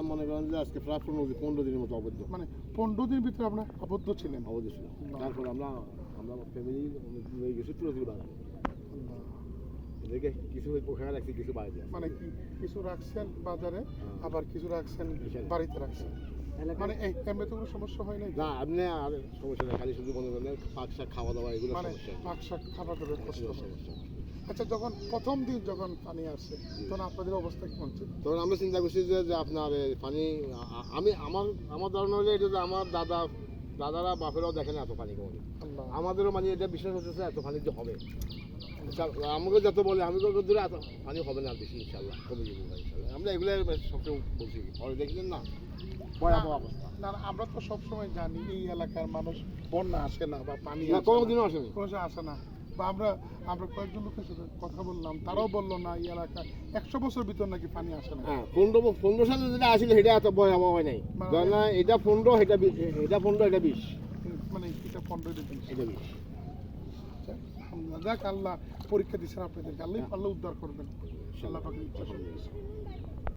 এটা মনে করেন যে আজকে প্রায় পনেরো দিন পনেরো দিনের মতো অবৈধ। মানে পনেরো দিনের ভিতরে আপনার আবদ্ধ ছিলেন? অবৈধ ছিল। তারপর আমরা আমরা ফ্যামিলি নিয়ে গেছি তুলসী বাগানে এদেরকে কিছু ওখানে রাখছি কিছু বাইরে মানে কি কিছু রাখছেন বাজারে আবার কিছু রাখছেন বাড়িতে রাখছেন? মানে এই এমনি তো কোনো সমস্যা হয় নাই? না আপনি আর সমস্যা নেই খালি শুধু মনে করেন পাক শাক খাওয়া দাওয়া এগুলো মানে সমস্যা। পাক শাক খাবার দাবার কষ্ট সমস্যা। আচ্ছা যখন প্রথম দিন যখন পানি আসে তখন আপনাদের অবস্থা কেমন ছিল তখন আমরা চিন্তা করছি যে যে আপনার পানি আমি আমার আমার ধারণা হলো এটা যে আমার দাদা দাদারা বাপেরাও দেখেন এত পানি কমে আমাদেরও মানে এটা বিশ্বাস হচ্ছে এত পানি যে হবে। ইনশাআল্লাহ, আমাকে যত বলে আমি দূরে এত পানি হবে না বেশি ইনশাল্লাহ কমে যাবে ইনশাল্লাহ আমরা এগুলো সবসময় বলছি পরে দেখলেন না। ভয়াবহ অবস্থা। না আমরা তো সবসময় জানি এই এলাকার মানুষ বন্যা আসে না বা পানি না আসে না। আসে না। বা আমরা আমরা কয়েকজন লোকের সাথে কথা বললাম তারাও বলল না এই এলাকায়। একশো বছর ভিতর নাকি পানি আসে না হ্যাঁ পনেরো পনেরো সালে যেটা আসলে সেটা এত ভয়াবহ হয় নাই। মানে- না এটা পনেরো এটা এটা পনেরো এটা বিশ। মানে এটা পনেরো দিন এটা বিশ। যাক আল্লাহ পরীক্ষা দিচ্ছেন আপনাদেরকে। আল্লাহ আল্লাহ উদ্ধার করবেন। আল্লাহ আলহামদুলিল্লাহ।